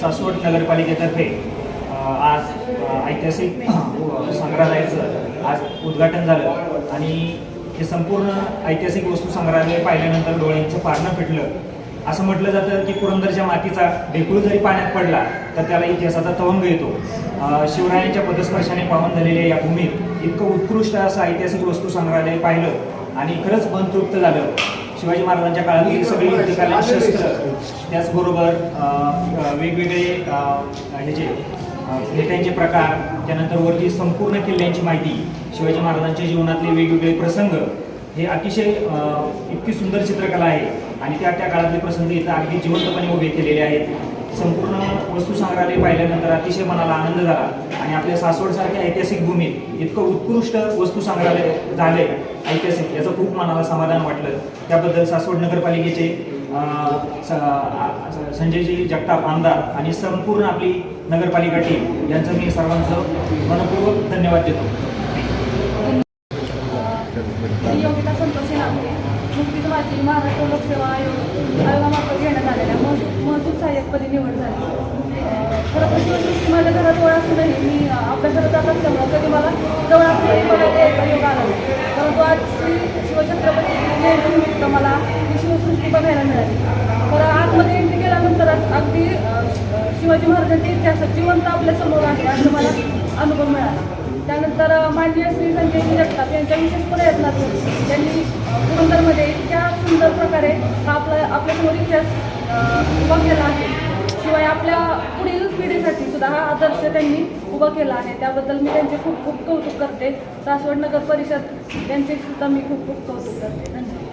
सासवड नगरपालिकेतर्फे आज ऐतिहासिक संग्रहालयाचं आज उद्घाटन झालं. आणि हे संपूर्ण ऐतिहासिक वस्तू संग्रहालय पाहिल्यानंतर डोळ्यांचं पारणं फिटलं. असं म्हटलं जातं की पुरंदरच्या मातीचा ढेकूळ जरी पाण्यात पडला तर त्याला इतिहासाचा तवंग येतो. शिवरायांच्या पदस्पर्शाने पावन झालेल्या या भूमीत इतकं उत्कृष्ट असं ऐतिहासिक वस्तू संग्रहालय पाहिलं आणि खरंच मन तृप्त झालं. शिवाजी महाराजांच्या काळातील सगळी युद्धकालीन शस्त्र त्याचबरोबर वेगवेगळे अ, ह्याचे अ, प्रकार त्यानंतर वरती संपूर्ण किल्ल्यांची माहिती शिवाजी महाराजांच्या जीवनातले वेगवेगळे प्रसंग हे अतिशय इतकी सुंदर चित्रकला आहे. आणि त्या त्या काळातले प्रसंग इथं अगदी जिवंतपणे उभे केलेले आहेत. संपूर्ण वस्तुसंग्रहालय पाहिल्यानंतर अतिशय मनाला आनंद झाला. आणि आपल्या सासवडसारख्या ऐतिहासिक भूमीत इतकं उत्कृष्ट वस्तुसंग्रहालय झाले ऐतिहासिक याचं खूप मनाला समाधान वाटलं. त्याबद्दल सासवड नगरपालिकेचे संजयजी जगताप आमदार आणि संपूर्ण आपली नगरपालिका टीम यांचं मी सर्वांचं मनपूर्वक धन्यवाद देतो. योगिता संतोषी नागरे मुक्ती माझी महाराष्ट्र लोकसेवा आयोग महसूल निवड झाली. खरं तर शिवसृष्टी माझ्या घरात जवळ असूनही मी अभ्यासाला जात असल्यामुळं कधी मला जवळ असल्याने मला यायचा योग आला नाही. परंतु आज श्री शिवछत्रपती जयंतीनिमित्त मला ही शिवसृष्टी बघायला मिळाली. तर आतमध्ये एंट्री केल्यानंतरच अगदी शिवाजी महाराजांच्या इतिहासात जिवंत आपल्यासमोर आहे असं मला अनुभव मिळाला. त्यानंतर माननीय श्री संजयजी जगताप यांच्या विशेष प्रयत्नातून त्यांनी पुरंदरमध्ये इतक्या सुंदर प्रकारे आपला आपल्यासमोर इतिहास उभा केला आहे. शिवाय आपल्या पुढील पिढीसाठी सुद्धा हा आदर्श त्यांनी उभा केला आहे. त्याबद्दल मी त्यांचे खूप खूप कौतुक करते. सासवड नगर परिषद यांचे सुद्धा मी खूप खूप कौतुक करते. धन्यवाद.